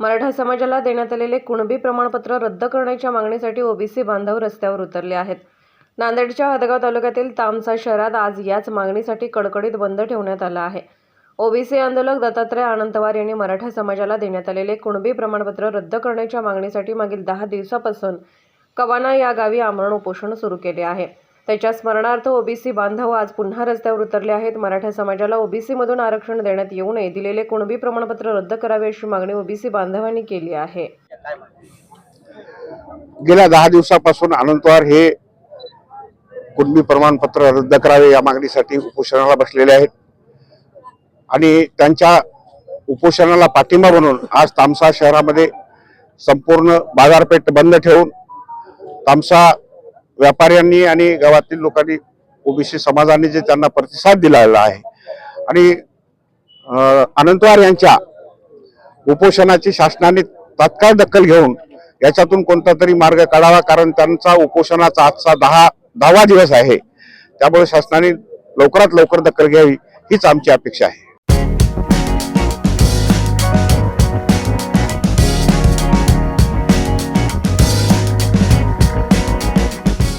मराठा समाजाला देण्यात आलेले कुणबी प्रमाणपत्र रद्द करण्याच्या मागणीसाठी ओबीसी बांधव रस्त्यावर उतरले आहेत. नांदेडच्या हदगाव तालुक्यातील तामसा शहरात आज याच मागणीसाठी कडकडीत बंद ठेवण्यात आला आहे. ओबीसी आंदोलक दत्तात्रय आनंतवार यांनी मराठा समाजाला देण्यात आलेले कुणबी प्रमाणपत्र रद्द करण्याच्या मागणीसाठी मागील दहा दिवसापासून कवाना या गावी आमरण उपोषण सुरू केले आहे. त्याच्या स्मरणार्थ ओबीसी बांधव आज पुन्हा रस्त्यावर उतरले आहेत. मराठा समाजाला ओबीसीमधून आरक्षण देण्यात येऊ नये. दिलेले कुणबी प्रमाणपत्र रद्द करावे अशी मागणी ओबीसी बांधवांनी केली आहे. गेल्या दहा दिवसापासून अनंतवार हे कुणबी प्रमाणपत्र रद्द करावे या मागणीसाठी उपोषणाला बसलेले आहेत. आणि त्यांच्या उपोषणाला पाठिंबा म्हणून आज तामसा शहरामध्ये संपूर्ण बाजारपेठ बंद ठेवून तामसा व्यापाऱ्यांनी आणि गावातील लोकांनी ओबीसी समाजाने जे त्यांना प्रतिसाद दिलेला आहे. आणि अनंतवार यांच्या उपोषणाची शासनाने तात्काळ दखल घेऊन याच्यातून कोणता तरी मार्ग काढावा कारण त्यांचा उपोषणाचा आजचा दहा दहावा दिवस आहे. त्यामुळे शासनाने लवकरात लवकर दखल घ्यावी हीच आमची अपेक्षा आहे.